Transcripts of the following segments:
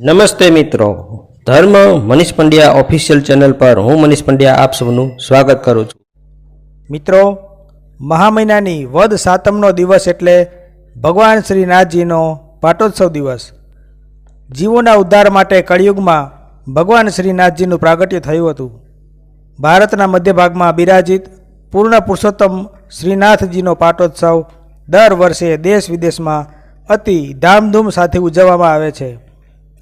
નમસ્તે મિત્રો. ધર્મ મનીષ પંડ્યા ઓફિશિયલ ચેનલ પર હું મનીષ પંડ્યા આપ સૌનું સ્વાગત કરું છું. મિત્રો, મહા મહિનાની વદ સાતમનો દિવસ એટલે ભગવાન શ્રીનાથજીનો પાટોત્સવ દિવસ. જીવોના ઉદ્ધાર માટે કળિયુગમાં ભગવાન શ્રીનાથજીનું પ્રાગટ્ય થયું હતું. ભારતના મધ્ય ભાગમાં બિરાજિત પૂર્ણ પુરુષોત્તમ શ્રીનાથજીનો પાટોત્સવ દર વર્ષે દેશ વિદેશમાં અતિ ધામધૂમ સાથે ઉજવવામાં આવે છે.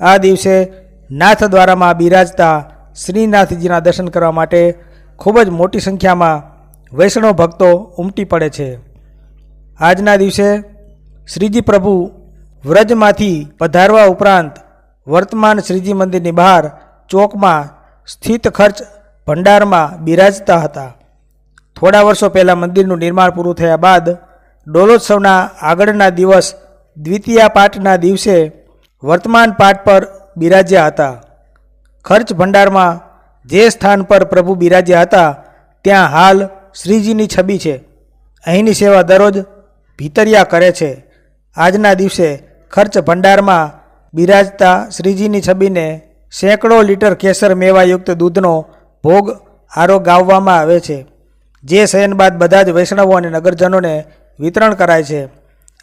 આ દિવસે નાથ દ્વારામાં બિરાજતા શ્રીનાથજીના દર્શન કરવા માટે ખૂબ જ મોટી સંખ્યામાં વૈષ્ણવ ભક્તો ઉમટી પડે છે. આજના દિવસે શ્રીજી પ્રભુ વ્રજમાંથી પધારવા ઉપરાંત વર્તમાન શ્રીજી મંદિરની બહાર ચોકમાં સ્થિત ખર્ચ ભંડારમાં બિરાજતા હતા. થોડા વર્ષો પહેલાં મંદિરનું નિર્માણ પૂરું થયા બાદ ડોલોત્સવના આગળના દિવસ દ્વિતીયા પાઠના દિવસે વર્તમાન પાઠ પર બિરાજ્યા હતા. ખર્ચ ભંડારમાં જે સ્થાન પર પ્રભુ બિરાજ્યા હતા, ત્યાં હાલ શ્રીજીની છબી છે. અહીંની સેવા દરરોજ ભીતરિયા કરે છે. આજના દિવસે ખર્ચ ભંડારમાં બિરાજતા શ્રીજીની છબીને સેંકડો લીટર કેસર મેવાયુક્ત દૂધનો ભોગ આરો ગાવવામાં આવે છે, જે શયન બાદ બધા જ વૈષ્ણવો અને નગરજનોને વિતરણ કરાય છે.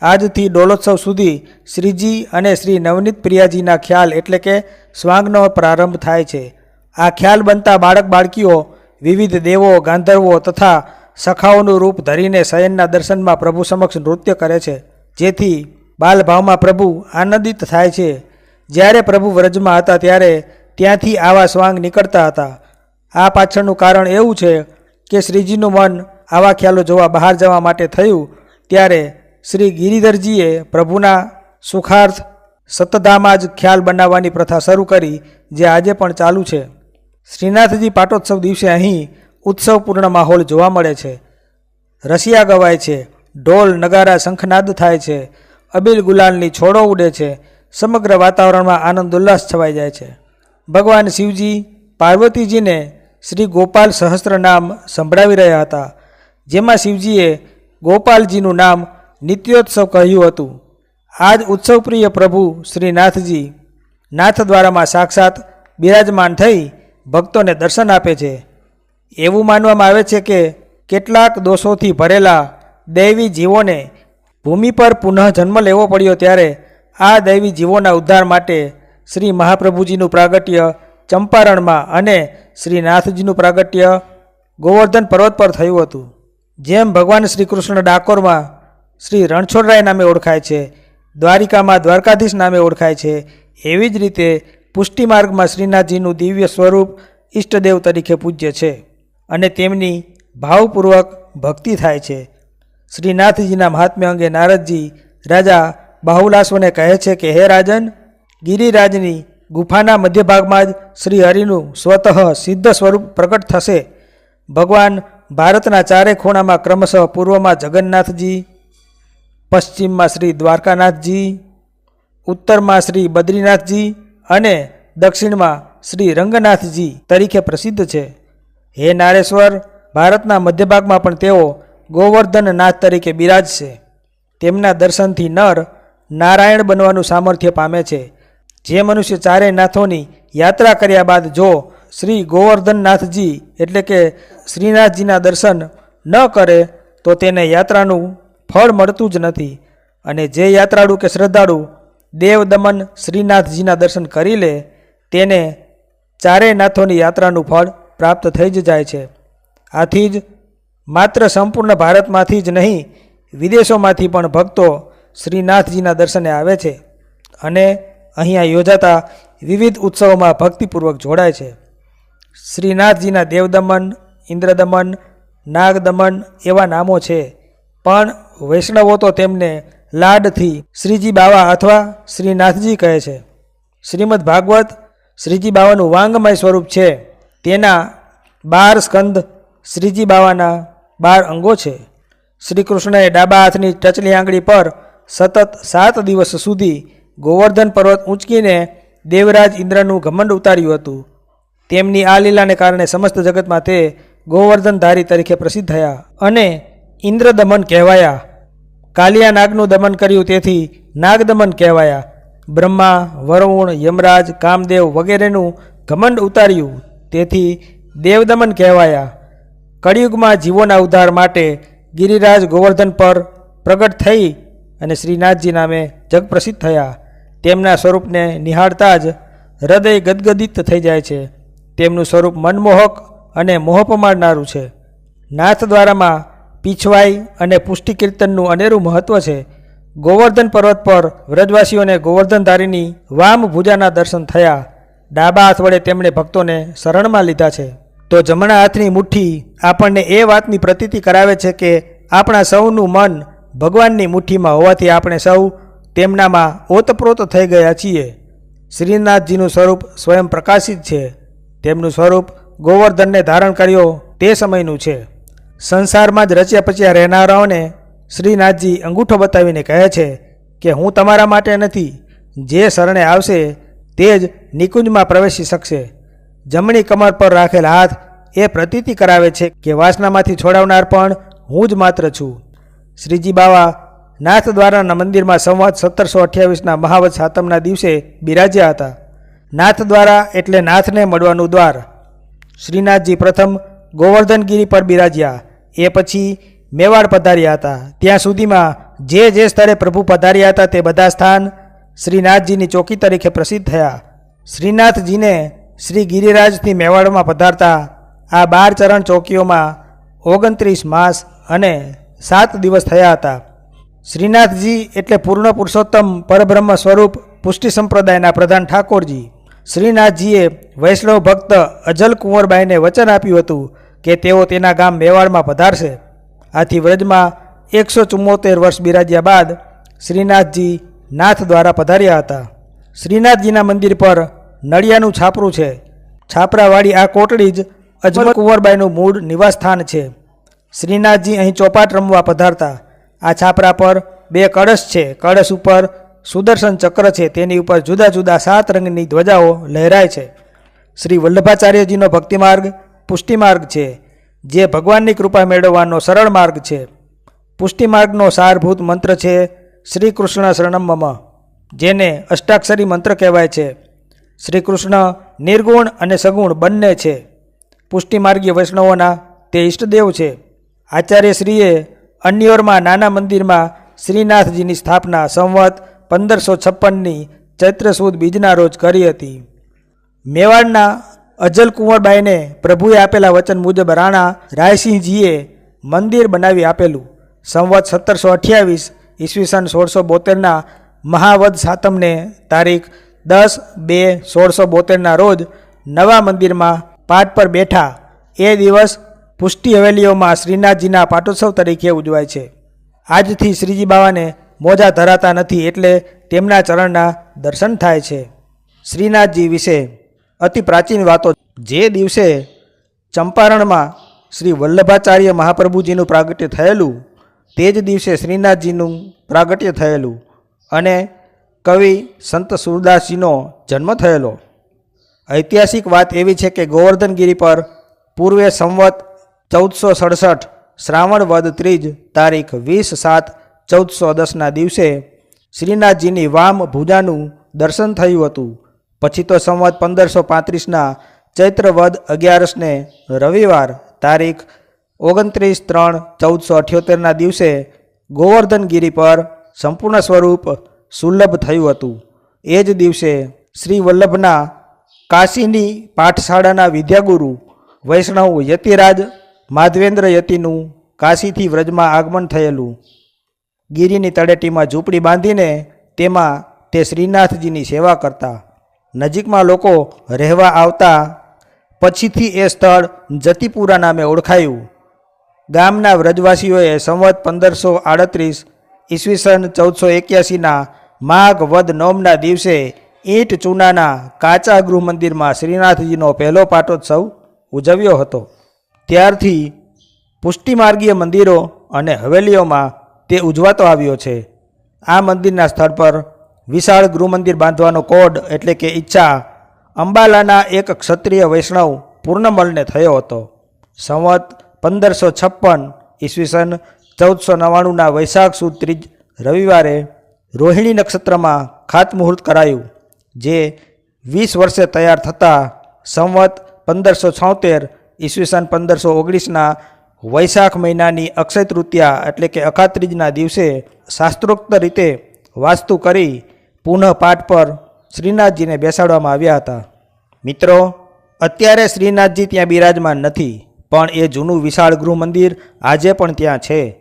આજથી ડોલોત્સવ સુધી શ્રીજી અને શ્રી નવનીત પ્રિયાજીના ખ્યાલ એટલે કે સ્વાંગનો પ્રારંભ થાય છે. આ ખ્યાલ બનતા બાળક બાળકીઓ, વિવિધ દેવો, ગાંધર્વો તથા સખાઓનું રૂપ ધરીને શયનના દર્શનમાં પ્રભુ સમક્ષ નૃત્ય કરે છે. જેથી બાલભાવમાં પ્રભુ આનંદિત થાય છે. જ્યારે પ્રભુ વ્રજમાં હતા ત્યારે ત્યાંથી આવા સ્વાંગ નીકળતા હતા. આ પાછળનું કારણ એવું છે કે શ્રીજીનું મન આવા ખ્યાલો જોવા બહાર જવા માટે થયું. ત્યારે શ્રી ગિરિધરજીએ પ્રભુના સુખાર્થ સતધામાં જ ખ્યાલ બનાવવાની પ્રથા શરૂ કરી, જે આજે પણ ચાલુ છે. શ્રીનાથજી પાટોત્સવ દિવસે અહીં ઉત્સવપૂર્ણ માહોલ જોવા મળે છે. રસિયા ગવાય છે, ઢોલ નગારા શંખનાદ થાય છે, અબીલ ગુલાલની છોડો ઉડે છે, સમગ્ર વાતાવરણમાં આનંદ ઉલ્લાસ છવાઈ જાય છે. ભગવાન શિવજી પાર્વતીજીને શ્રી ગોપાલ સહસ્ત્ર નામ સંભળાવી રહ્યા હતા, જેમાં શિવજીએ ગોપાલજીનું નામ નિત્યોત્સવ કહ્યું હતું. આજ ઉત્સવપ્રિય પ્રભુ શ્રીનાથજી નાથ દ્વારામાં સાક્ષાત બિરાજમાન થઈ ભક્તોને દર્શન આપે છે. એવું માનવામાં આવે છે કે કેટલાક દોષોથી ભરેલા દૈવી જીવોને ભૂમિ પર પુનઃ જન્મ લેવો પડ્યો ત્યારે આ દૈવી જીવોના ઉદ્ધાર માટે શ્રી મહાપ્રભુજીનું પ્રાગટ્ય ચંપારણમાં અને શ્રીનાથજીનું પ્રાગટ્ય ગોવર્ધન પર્વત પર થયું હતું. જેમ ભગવાન શ્રી કૃષ્ણ ડાકોરમાં શ્રી રણછોડરાય નામે ઓળખાય છે, દ્વારિકામાં દ્વારકાધીશ નામે ઓળખાય છે. એવી જ રીતે પુષ્ટિમાર્ગમાં શ્રીનાથજીનું દિવ્ય સ્વરૂપ ઈષ્ટદેવ તરીકે પૂજ્ય છે અને તેમની ભાવપૂર્વક ભક્તિ થાય છે. શ્રીનાથજીના મહાત્મ્ય અંગે નારદજી રાજા બાહુલાશ્વને કહે છે કે, હે રાજન, ગિરિરાજની ગુફાના મધ્ય ભાગમાં જ શ્રી હરિનું સ્વતઃ સિદ્ધ સ્વરૂપ પ્રકટ થશે. ભગવાન ભારતના ચારે ખૂણામાં ક્રમશઃ પૂર્વમાં જગન્નાથજી પશ્ચિમમાં શ્રી દ્વારકાનાથજી, ઉત્તરમાં શ્રી બદ્રીનાથજી અને દક્ષિણમાં શ્રી રંગનાથજી તરીકે પ્રસિદ્ધ છે. હે નારેશ્વર, ભારતના મધ્યભાગમાં પણ તેઓ ગોવર્ધનનાથ તરીકે બિરાજશે તેમના દર્શનથી નર નારાયણ બનવાનું સામર્થ્ય પામે છે. જે મનુષ્ય ચારેય નાથોની યાત્રા કર્યા બાદ જો શ્રી ગોવર્ધનનાથજી એટલે કે શ્રીનાથજીના દર્શન ન કરે, તો તેને યાત્રાનું ફળ મળતું જ નથી. અને જે યાત્રાળુ કે શ્રદ્ધાળુ દેવ દમન શ્રીનાથજીના દર્શન કરી લે, તેને ચારેય નાથોની યાત્રાનું ફળ પ્રાપ્ત થઈ જ જાય છે. આથી જ માત્ર સંપૂર્ણ ભારતમાંથી જ નહીં, વિદેશોમાંથી પણ ભક્તો શ્રીનાથજીના દર્શને આવે છે અને અહીંયા યોજાતા વિવિધ ઉત્સવોમાં ભક્તિપૂર્વક જોડાય છે. શ્રીનાથજીના દેવદમન, ઇન્દ્રદમન, નાગદમન એવા નામો છે. પણ વૈષ્ણવો તો તેમને લાડથી શ્રીજી બાવા અથવા શ્રીનાથજી કહે છે. શ્રીમદ ભાગવત શ્રીજી બાવાનું વાંગમય સ્વરૂપ છે. તેના બાર સ્કંદ શ્રીજી બાવાના બાર અંગો છે. શ્રી કૃષ્ણએ ડાબા હાથની ટચલી આંગળી પર સતત સાત દિવસ સુધી ગોવર્ધન પર્વત ઊંચકીને દેવરાજ ઇન્દ્રનું ઘમંડ ઉતાર્યું હતું. તેમની આ લીલાને કારણે સમસ્ત જગતમાં તે ગોવર્ધનધારી તરીકે પ્રસિદ્ધ થયા અને ઇન્દ્ર દમન કહેવાયા. કાલિયા નાગનું દમન કર્યું તેથી નાગદમન કહેવાયા. બ્રહ્મા, વરુણ, યમરાજ, કામદેવ વગેરેનું ઘમંડ ઉતાર્યું. તેથી દેવદમન કહેવાયા. કળિયુગમાં જીવોના ઉદ્ધાર માટે ગિરિરાજ ગોવર્ધન પર પ્રગટ થઈ અને શ્રીનાથજી નામે જગપ્રસિદ્ધ થયા. તેમના સ્વરૂપને નિહાળતા જ હૃદય ગદગદિત થઈ જાય છે. તેમનું સ્વરૂપ મનમોહક અને મોહ પમાડનારું છે. નાથ દ્વારામાં પીછવાઈ અને પુષ્ટિ કીર્તનનું અનેરું મહત્વ છે. ગોવર્ધન પર્વત પર વ્રજવાસીઓને ગોવર્ધનધારીની વામ ભુજાના દર્શન થયા. ડાબા હાથ વડે તેમણે ભક્તોને શરણમાં લીધા છે. તો જમણા હાથની મુઠ્ઠી આપણને એ વાતની પ્રતીતિ કરાવે છે કે આપણા સૌનું મન ભગવાનની મુઠ્ઠીમાં હોવાથી આપણે સૌ તેમનામાં ઓતપ્રોત થઈ ગયા છીએ. શ્રીનાથજીનું સ્વરૂપ સ્વયં પ્રકાશિત છે. તેમનું સ્વરૂપ ગોવર્ધનને ધારણ કર્યો તે સમયનું છે. સંસારમાં જ રચ્યા પચ્યા રહેનારાઓને શ્રીનાથજી અંગૂઠો બતાવીને કહે છે કે હું તમારા માટે નથી, જે શરણે આવશે તે જ નિકુંજમાં પ્રવેશી શકશે. જમણી કમર પર રાખેલ હાથ એ પ્રતીતિ કરાવે છે કે વાસનામાંથી છોડાવનાર પણ હું જ માત્ર છું. શ્રીજી બાવા નાથ દ્વારાના મંદિરમાં સંવત સત્તરસો અઠ્યાવીસના મહાવત સાતમના દિવસે બિરાજ્યા હતા. નાથ દ્વારા એટલે નાથને મળવાનું દ્વાર. શ્રીનાથજી પ્રથમ ગોવર્ધનગીરી પર બિરાજ્યા. એ પછી મેવાડ પધાર્યા હતા. ત્યાં સુધીમાં જે જે સ્થળે પ્રભુ પધાર્યા હતા તે બધા સ્થાન શ્રીનાથજીની ચોકી તરીકે પ્રસિદ્ધ થયા. શ્રીનાથજીને શ્રી ગિરિરાજથી મેવાડમાં પધારતા આ બાર ચરણ ચોકીઓમાં ઓગણત્રીસ માસ અને સાત દિવસ થયા હતા. શ્રીનાથજી એટલે પૂર્ણ પુરુષોત્તમ પરબ્રહ્મ સ્વરૂપ પુષ્ટિ સંપ્રદાયના પ્રધાન ઠાકોરજી. શ્રીનાથજીએ વૈષ્ણવ ભક્ત અજલ કુંવરબાઈને વચન આપ્યું હતું. કે તેઓ તેના ગામ મેવાડમાં પધારશે. આથી વ્રજમાં એકસો ચુમ્મોતેર વર્ષ બિરાજ્યા બાદ શ્રીનાથજી નાથ દ્વારા પધાર્યા હતા. શ્રીનાથજીના મંદિર પર નળિયાનું છાપરું છે. છાપરાવાળી આ કોટડી જ અજમલ કુંવરબાઈનું મૂળ નિવાસસ્થાન છે. શ્રીનાથજી અહીં ચોપાટ રમવા પધારતા. આ છાપરા પર બે કળશ છે. કળશ ઉપર સુદર્શન ચક્ર છે. તેની ઉપર જુદા જુદા સાત રંગની ધ્વજાઓ લહેરાય છે. શ્રી વલ્લભાચાર્યજીનો ભક્તિ માર્ગ પુષ્ટિ માર્ગ છે, જે ભગવાનની કૃપા મેળવવાનો સરળ માર્ગ છે. પુષ્ટિ માર્ગનો સારભૂત મંત્ર છે શ્રી કૃષ્ણ શરણમ જેને અષ્ટાક્ષરી મંત્ર કહેવાય છે. શ્રી કૃષ્ણ નિર્ગુણ અને સગુણ બંને છે. પુષ્ટિમાર્ગીય વૈષ્ણવોના તે ઈષ્ટદેવ છે. આચાર્ય શ્રીએ અન્યોરમાં નાના મંદિરમાં શ્રીનાથજીની સ્થાપના સંવત પંદરસો છપ્પનની ચૈત્ર સુદ બીજના રોજ કરી હતી. મેવાડના અજલ કુંવરબાઈને પ્રભુએ આપેલા વચન મુજબ રાણા રાયસિંહજીએ મંદિર બનાવી આપેલું. સંવત સત્તરસો અઠ્યાવીસ ઈસવીસન સોળસો બોતેરના મહાવદ સાતમને તારીખ દસ બે સોળસો બોતેરના રોજ નવા મંદિરમાં પાટ પર બેઠા. એ દિવસ પુષ્ટિ હવેલીઓમાં શ્રીનાથજીના પાટોત્સવ તરીકે ઉજવાય છે. આજથી શ્રીજી બાવાને મોજા ધરાતા નથી એટલે તેમના ચરણના દર્શન થાય છે. શ્રીનાથજી વિશે અતિ પ્રાચીન વાતો. જે દિવસે ચંપારણમાં શ્રી વલ્લભાચાર્ય મહાપ્રભુજીનું પ્રાગટ્ય થયેલું, તે જ દિવસે શ્રીનાથજીનું પ્રાગટ્ય થયેલું અને કવિ સંત સુરદાસજીનો જન્મ થયેલો. ઐતિહાસિક વાત એવી છે કે ગોવર્ધનગીરી પર પૂર્વે સંવત ચૌદસો સડસઠ શ્રાવણ વદ ત્રીજ તારીખ વીસ સાત ચૌદસો દસના દિવસે શ્રીનાથજીની વામ ભુજાનું દર્શન થયું હતું. પછી તો સંવત પંદરસો પાંત્રીસના ચૈત્ર વદ અગિયારસને રવિવાર તારીખ ઓગણત્રીસ ત્રણ ચૌદસો અઠ્યોતેરના દિવસે ગોવર્ધનગીરી પર સંપૂર્ણ સ્વરૂપ સુલભ થયું હતું. એ જ દિવસે શ્રી વલ્લભના કાશીની પાઠશાળાના વિદ્યાગુરુ વૈષ્ણવ યતિરાજ માધવેન્દ્ર યતિનું કાશીથી વ્રજમાં આગમન થયેલું. ગીરીની તળેટીમાં ઝૂંપડી બાંધીને તેમાં તે શ્રીનાથજીની સેવા કરતા નજીકમાં લોકો રહેવા આવતા પછીથી એ સ્થળ જતીપુરા નામે ઓળખાયું. ગામના વ્રજવાસીઓએ સંવત પંદરસો આડત્રીસ ઈસવીસન ચૌદસો એક્યાસીના માઘ વદ નોમના દિવસે ઈંટ ચૂનાના કાચા ગૃહ મંદિરમાં શ્રીનાથજીનો પહેલો પાટોત્સવ ઉજવ્યો હતો. ત્યારથી પુષ્ટિમાર્ગીય મંદિરો અને હવેલીઓમાં તે ઉજવાતો આવ્યો છે. આ મંદિરના સ્થળ પર વિશાળ ગૃહમંદિર બાંધવાનો કોડ એટલે કે ઈચ્છા અંબાલાના એક ક્ષત્રિય વૈષ્ણવ પૂર્ણમલને થયો હતો. સંવત પંદરસો છપ્પન ઈસવીસન ચૌદસો નવ્વાણુંના વૈશાખ સુદ ત્રીજ રવિવારે રોહિણી નક્ષત્રમાં ખાતમુહૂર્ત કરાયું, જે વીસ વર્ષે તૈયાર થતાં સંવત પંદરસો છોતેર ઈસવીસન પંદરસો ઓગણીસના વૈશાખ મહિનાની અક્ષય તૃતીયા એટલે કે અખાત્રીજના દિવસે શાસ્ત્રોક્ત રીતે વાસ્તુ કરી પુનઃ પાઠ પર શ્રીનાથજીને બેસાડવામાં આવ્યા હતા. મિત્રો, અત્યારે શ્રીનાથજી ત્યાં બિરાજમાન નથી, પણ એ જૂનું વિશાળ ગૃહ મંદિર આજે પણ ત્યાં છે.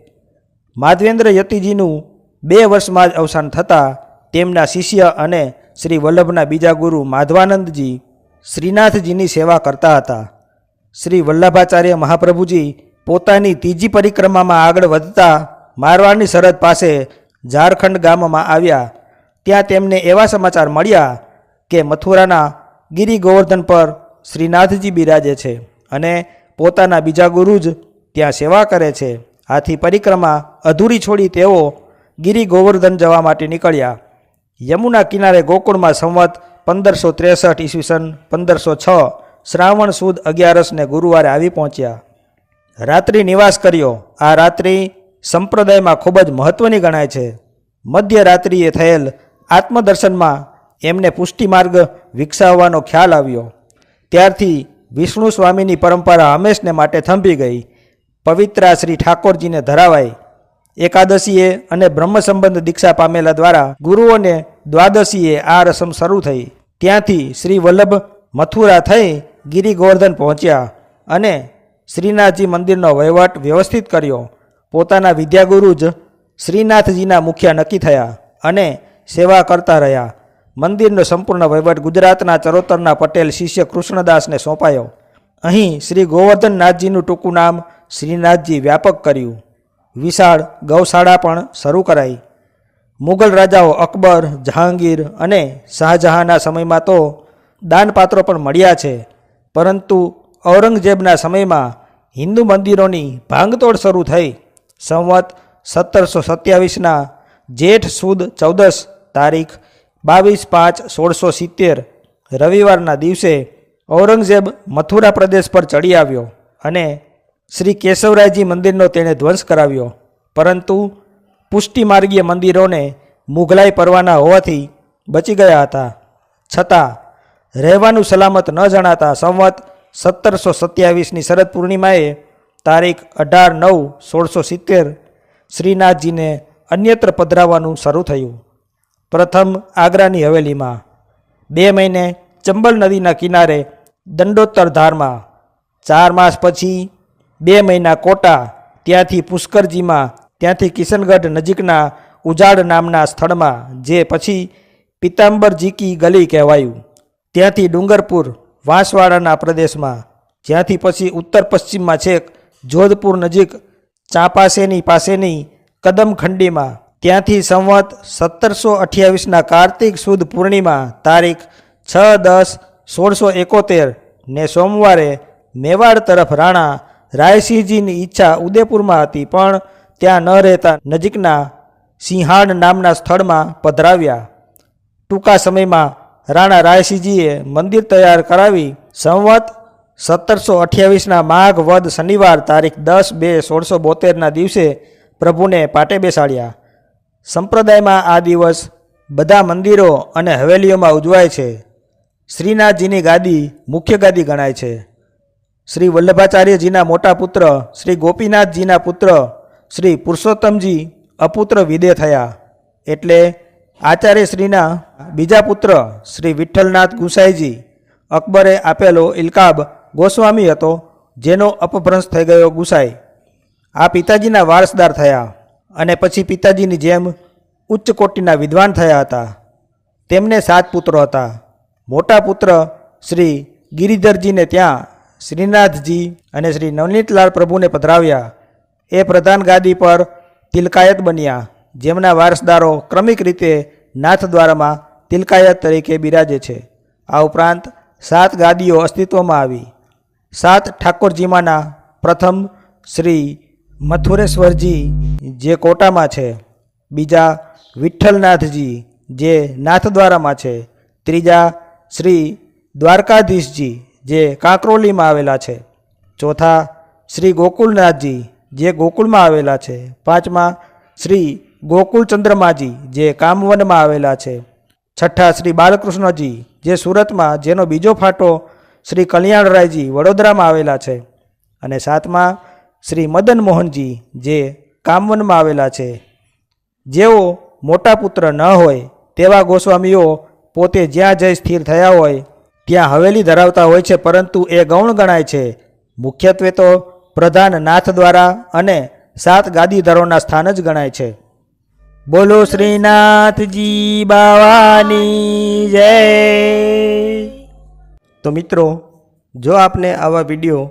માધવેન્દ્ર યતિજીનું બે વર્ષમાં જ અવસાન થતાં તેમના શિષ્ય અને શ્રી વલ્લભના બીજા ગુરુ માધવાનંદજી શ્રીનાથજીની સેવા કરતા હતા. શ્રી વલ્લભાચાર્ય મહાપ્રભુજી પોતાની ત્રીજી પરિક્રમામાં આગળ વધતા મારવાડની સરહદ પાસે ઝારખંડ ગામમાં આવ્યા ત્યાં તેમને એવા સમાચાર મળ્યા કે મથુરાના ગિરી ગોવર્ધન પર શ્રીનાથજી બિરાજે છે અને પોતાના બીજા ગુરુ જ ત્યાં સેવા કરે છે. આથી પરિક્રમા અધૂરી છોડી તેઓ ગિરી ગોવર્ધન જવા માટે નીકળ્યા. યમુના કિનારે ગોકુળમાં સંવત પંદરસો ત્રેસઠ ઈસવીસન પંદરસો છ શ્રાવણ સુદ અગિયારસને ગુરુવારે આવી પહોંચ્યા. રાત્રિ નિવાસ કર્યો. આ રાત્રિ સંપ્રદાયમાં ખૂબ જ મહત્ત્વની ગણાય છે. મધ્યરાત્રિએ થયેલ આત્મદર્શનમાં એમને પુષ્ટિ માર્ગ વિકસાવવાનો ખ્યાલ આવ્યો. ત્યારથી વિષ્ણુ સ્વામીની પરંપરા હંમેશને માટે થંભી ગઈ. પવિત્રા શ્રી ઠાકોરજીને ધરાવાઈ. એકાદશીએ અને બ્રહ્મ સંબંધ દીક્ષા પામેલા દ્વારા ગુરુઓને દ્વાદશીએ આ રસમ શરૂ થઈ. ત્યાંથી શ્રી વલ્લભ મથુરા થઈ ગિરી ગોવર્ધન પહોંચ્યા અને શ્રીનાથજી મંદિરનો વહીવટ વ્યવસ્થિત કર્યો. પોતાના વિદ્યાગુરુ જ શ્રીનાથજીના મુખ્ય નક્કી થયા અને સેવા કરતા રહ્યા. મંદિરનો સંપૂર્ણ વહીવટ ગુજરાતના ચરોતરના પટેલ શિષ્ય કૃષ્ણદાસને સોંપાયો. અહીં શ્રી ગોવર્ધનનાથજીનું ટૂંકું નામ શ્રીનાથજી વ્યાપક કર્યું. વિશાળ ગૌશાળા પણ શરૂ કરાઈ. મુગલ રાજાઓ અકબર, જહાંગીર અને શાહજહાંના સમયમાં તો દાનપાત્રો પણ મળ્યા છે. પરંતુ ઔરંગઝેબના સમયમાં હિન્દુ મંદિરોની ભાંગતોડ શરૂ થઈ. સંવત સત્તરસો સત્યાવીસના જેઠ સુદ ચૌદસ તારીખ બાવીસ પાંચ સોળસો સિત્તેર. રવિવારના દિવસે ઔરંગઝેબ મથુરા પ્રદેશ પર ચડી આવ્યો અને શ્રી કેશવરાયજી મંદિરનો તેણે ધ્વંસ કરાવ્યો. પરંતુ પુષ્ટિમાર્ગીય મંદિરોને મુઘલાઈ પરવાના હોવાથી બચી ગયા હતા. છતાં રહેવાનું સલામત ન જણાતા સંવત સત્તરસો સત્યાવીસની શરદ પૂર્ણિમાએ તારીખ અઢાર નવ સોળસો સિત્તેર શ્રીનાથજીને અન્યત્ર પધરાવવાનું શરૂ થયું. પ્રથમ આગ્રાની હવેલીમાં. બે મહિને ચંબલ નદીના કિનારે દંડોત્તર ધારમાં. ચાર માસ પછી બે મહિના કોટા ત્યાંથી પુષ્કરજીમાં, ત્યાંથી કિશનગઢ નજીકના ઉજાડ નામના સ્થળમાં, જે પછી પિતાંબરજી કી ગલી કહેવાયું. ત્યાંથી ડુંગરપુર, વાંસવાડાના પ્રદેશમાં. જ્યાંથી પછી ઉત્તર પશ્ચિમમાં છેક જોધપુર નજીક ચાંપાસેની પાસેની કદમખંડીમાં. ત્યાંથી સંવત સત્તરસો અઠ્યાવીસના કાર્તિક સુદ પૂર્ણિમા તારીખ છ દસ સોળસો એકોતેર ને સોમવારે મેવાડ તરફ રાણા રાયસિંહજીની ઈચ્છા ઉદયપુરમાં હતી, પણ ત્યાં ન રહેતા નજીકના સિંહાડ નામના સ્થળમાં પધરાવ્યા. ટૂંકા સમયમાં રાણા રાયસિંહજીએ મંદિર તૈયાર કરાવી સંવત સત્તરસો અઠ્યાવીસના માઘ વદ શનિવાર તારીખ દસ બે સોળસો બોતેરના દિવસે પ્રભુને પાટે બેસાડ્યા. સંપ્રદાયમાં આ દિવસ બધા મંદિરો અને હવેલીઓમાં ઉજવાય છે. શ્રીનાથજીની ગાદી મુખ્ય ગાદી ગણાય છે. શ્રી વલ્લભાચાર્યજીના મોટા પુત્ર, શ્રી ગોપીનાથજીના પુત્ર, શ્રી પુરુષોત્તમજી અપુત્ર વિદે થયા. એટલે આચાર્યશ્રીના બીજા પુત્ર, શ્રી વિઠ્ઠલનાથ ગુસાઈજી, અકબરે આપેલો ઇલકાબ ગોસ્વામી હતો, જેનો અપભ્રંશ થઈ ગયો ગુસાઈ. આ પિતાજીના વારસદાર થયા. અને પછી પિતાજીની જેમ ઉચ્ચ કોટીના વિદ્વાન થયા હતા. તેમને સાત પુત્રો હતા. મોટા પુત્ર શ્રી ગિરિધરજીને ત્યાં શ્રીનાથજી અને શ્રી નવનીતલાલ પ્રભુને પધરાવ્યા. એ પ્રધાન ગાદી પર તિલકાયત બન્યા, જેમના વારસદારો ક્રમિક રીતે નાથદ્વારામાં તિલકાયત તરીકે બિરાજે છે. આ ઉપરાંત સાત ગાદીઓ અસ્તિત્વમાં આવી. સાત ઠાકોરજીમાંના પ્રથમ શ્રી મથુરેશ્વરજી જે કોટામાં છે, બીજા વિઠ્ઠલનાથજી જે નાથદ્વારામાં છે, ત્રીજા શ્રી દ્વારકાધીશજી જે કાંકરોલીમાં આવેલા છે, ચોથા શ્રી ગોકુલનાથજી જે ગોકુળમાં આવેલા છે, પાંચમા શ્રી ગોકુળ ચંદ્રમાજી જે કામવનમાં આવેલા છે, છઠ્ઠા શ્રી બાલકૃષ્ણજી જે સુરતમાં, જેનો બીજો ફાટો શ્રી કલ્યાણરાયજી વડોદરામાં આવેલા છે, અને સાતમા શ્રી મદન મોહનજી જે કામવનમાં આવેલા છે. જેઓ મોટા પુત્ર ન હોય તેવા ગોસ્વામીઓ પોતે જ્યાં જઈ સ્થિર થયા હોય ત્યાં હવેલી ધરાવતા હોય છે, પરંતુ એ ગૌણ ગણાય છે. મુખ્યત્વે તો પ્રધાન નાથ દ્વારા અને સાત ગાદીધરોના સ્થાન જ ગણાય છે. બોલો શ્રીનાથજી બાવાની જય. તો મિત્રો, જો આપને આવા વીડિયો